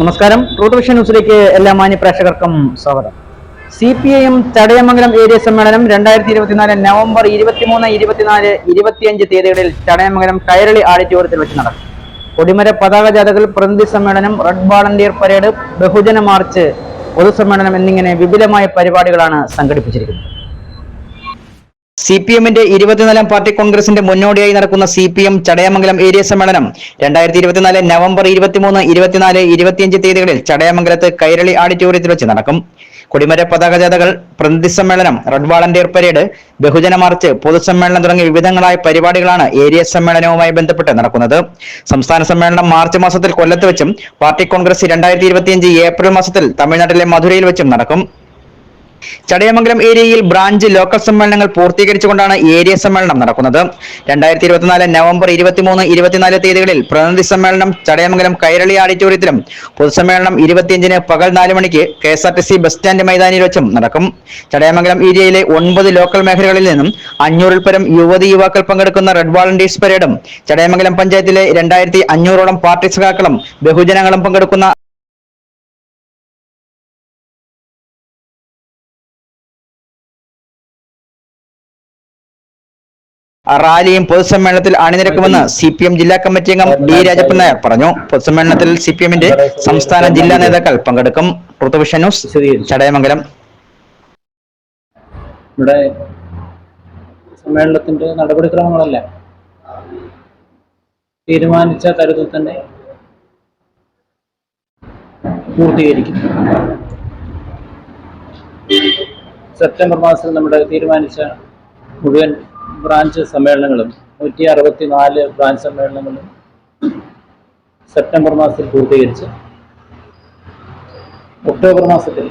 നമസ്കാരം. Root vision ന്യൂസിലേക്ക് എല്ലാ മാന്യ പ്രേക്ഷകർക്കും സ്വാഗതം. C P I M Chadayamangalam area സമ്മേളനം രണ്ടായിരത്തി ഇരുപത്തിനാല് നവംബർ ഇരുപത്തിമൂന്ന് ഇരുപത്തിനാല് ഇരുപത്തിയഞ്ച് തീയതികളിൽ ചടയമംഗലം കൈരളി ആഡിറ്റോറിയത്തിൽ വെച്ച് നടക്കും. കൊടിമര പതാക ജാഥകൾ പ്രതിനിധി സമ്മേളനം റെഡ് വാളണ്ടിയർ പരേഡ് ബഹുജന മാർച്ച് പൊതുസമ്മേളനം എന്നിങ്ങനെ വിപുലമായ പരിപാടികളാണ് സംഘടിപ്പിച്ചിരിക്കുന്നത്. സി പി എമ്മിന്റെ ഇരുപത്തിനാലാം പാർട്ടി കോൺഗ്രസിന്റെ മുന്നോടിയായി നടക്കുന്ന C P M Chadayamangalam area സമ്മേളനം രണ്ടായിരത്തി ഇരുപത്തിനാല് നവംബർ ഇരുപത്തിമൂന്ന് ഇരുപത്തിനാല് ഇരുപത്തിയഞ്ച് തീയതികളിൽ ചടയമംഗലത്ത് കൈരളി ഓഡിറ്റോറിയത്തിൽ വെച്ച് നടക്കും. കൊടിമര പതാക ജാഥകൾ പ്രതിനിധി സമ്മേളനം റെഡ് വാളണ്ടിയർ പരേഡ് ബഹുജന മാർച്ച് പൊതുസമ്മേളനം തുടങ്ങിയ വിവിധങ്ങളായ പരിപാടികളാണ് ഏരിയ സമ്മേളനവുമായി ബന്ധപ്പെട്ട് നടക്കുന്നത്. സംസ്ഥാന സമ്മേളനം മാർച്ച് മാസത്തിൽ കൊല്ലത്ത് വെച്ചും പാർട്ടി കോൺഗ്രസ് രണ്ടായിരത്തി ഏപ്രിൽ മാസത്തിൽ തമിഴ്നാട്ടിലെ മധുരയിൽ വെച്ചും നടക്കും. ചടയമംഗലം ഏരിയയിൽ ബ്രാഞ്ച് ലോക്കൽ സമ്മേളനങ്ങൾ പൂർത്തീകരിച്ചുകൊണ്ടാണ് ഏരിയ സമ്മേളനം നടക്കുന്നത്. രണ്ടായിരത്തി ഇരുപത്തിനാല് നവംബർ ഇരുപത്തിമൂന്ന് ഇരുപത്തിനാല് തീയതികളിൽ പ്രതിനിധി സമ്മേളനം ചടയമംഗലം കൈരളി ഓഡിറ്റോറിയത്തിലും പൊതുസമ്മേളനം ഇരുപത്തിയഞ്ചിന് പകൽ നാല് മണിക്ക് K S R T C bus stand മൈതാനിയിൽ വെച്ചും നടക്കും. ചടയമംഗലം ഏരിയയിലെ ഒൻപത് ലോക്കൽ മേഖലകളിൽ നിന്നും അഞ്ഞൂറിൽ പരം യുവതി യുവാക്കൾ പങ്കെടുക്കുന്ന റെഡ് വാളണ്ടിയേഴ്സ് പരേഡും ചടയമംഗലം പഞ്ചായത്തിലെ രണ്ടായിരത്തി അഞ്ഞൂറോളം പാർട്ടി സഖാക്കളും ബഹുജനങ്ങളും പങ്കെടുക്കുന്ന റാലിയും പൊതുസമ്മേളനത്തിൽ അണിനിരക്കുമെന്ന് സി പി എം ജില്ലാ കമ്മിറ്റി അംഗം ഡി രാജപ്പൻ നായർ പറഞ്ഞു. പൊതുസമ്മേളനത്തിൽ സി പി എമ്മിന്റെ സംസ്ഥാന ജില്ലാ നേതാക്കൾ പങ്കെടുക്കും. Truth vision news Chadayamangalam. ഇവിടെ സമ്മേളനത്തിന്റെ നടപടിക്രമങ്ങളല്ല? തീരുമാനിച്ച തരത്തിൽ തന്നെ പൂർത്തീകരിക്കും. സെപ്റ്റംബർ മാസത്തിൽ നമ്മുടെ തീരുമാനിച്ച മുഴുവൻ ബ്രാഞ്ച് സമ്മേളനങ്ങളും നൂറ്റി അറുപത്തി നാല് ബ്രാഞ്ച് സമ്മേളനങ്ങളും സെപ്റ്റംബർ മാസത്തിൽ പൂർത്തീകരിച്ച് ഒക്ടോബർ മാസത്തിൽ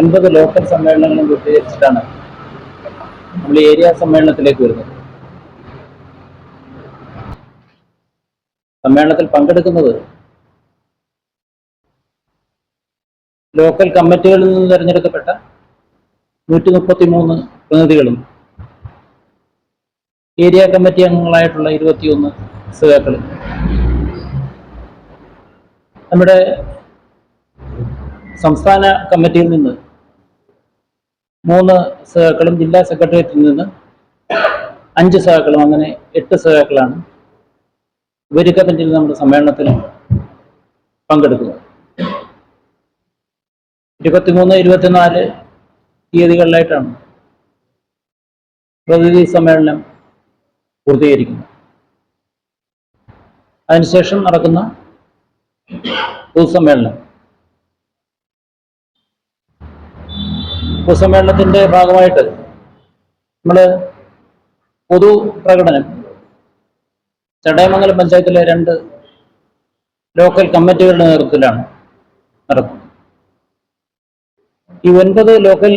ഒൻപത് ലോക്കൽ സമ്മേളനങ്ങളും പൂർത്തീകരിച്ചിട്ടാണ് നമ്മൾ ഏരിയ സമ്മേളനത്തിലേക്ക് വരുന്നത്. സമ്മേളനത്തിൽ പങ്കെടുക്കുന്നത് ലോക്കൽ കമ്മിറ്റികളിൽ നിന്ന് തിരഞ്ഞെടുക്കപ്പെട്ട നൂറ്റി മുപ്പത്തി മൂന്ന് പ്രതിനിധികളും. ഏരിയ കമ്മിറ്റി അംഗങ്ങളായിട്ടുള്ള ഇരുപത്തിയൊന്ന് സഖാക്കളും. നമ്മുടെ സംസ്ഥാന കമ്മിറ്റിയിൽ നിന്ന് മൂന്ന് സഖാക്കളും ജില്ലാ സെക്രട്ടേറിയറ്റിൽ നിന്ന് അഞ്ച് സഖാക്കളും അങ്ങനെ എട്ട് സഖാക്കളാണ് ഉപരി കമ്മിറ്റിയിൽ നമ്മുടെ സമ്മേളനത്തിൽ പങ്കെടുക്കുന്നത്. ഇരുപത്തിമൂന്ന് ഇരുപത്തിനാല് തീയതികളിലായിട്ടാണ് പ്രതിനിധി സമ്മേളനം പൂർത്തീകരിക്കുന്നു. അതിനുശേഷം നടക്കുന്ന പൊതുസമ്മേളനം. പൊതുസമ്മേളനത്തിന്റെ ഭാഗമായിട്ട് നമ്മൾ പൊതു പ്രകടനം ചടയമംഗലം പഞ്ചായത്തിലെ രണ്ട് ലോക്കൽ കമ്മിറ്റികളുടെ നേതൃത്വത്തിലാണ് നടക്കുന്നത്. ഈ ഒൻപത് ലോക്കൽ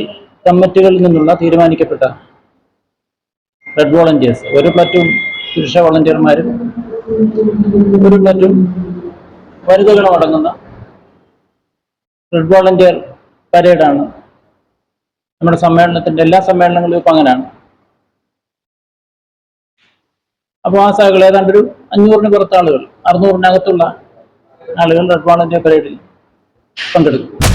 കമ്മിറ്റികളിൽ നിന്നുള്ള തീരുമാനിക്കപ്പെട്ട റെഡ് വോളണ്ടിയേഴ്സ് ഒരു പ്ലറ്റും പുരുഷ വോളണ്ടിയർമാരും ഒരു പ്ലറ്റും വനിതകളും അടങ്ങുന്ന റെഡ് വോളണ്ടിയർ പരേഡാണ് നമ്മുടെ സമ്മേളനത്തിന്റെ എല്ലാ സമ്മേളനങ്ങളിലും ഇപ്പം അങ്ങനെയാണ്. അപ്പോൾ ആ സഹകൾ ഏതാണ്ട് ഒരു അഞ്ഞൂറിന് പുറത്ത് ആളുകൾ അറുന്നൂറിനകത്തുള്ള ആളുകൾ റെഡ് വോളണ്ടിയർ പരേഡിൽ പങ്കെടുക്കും.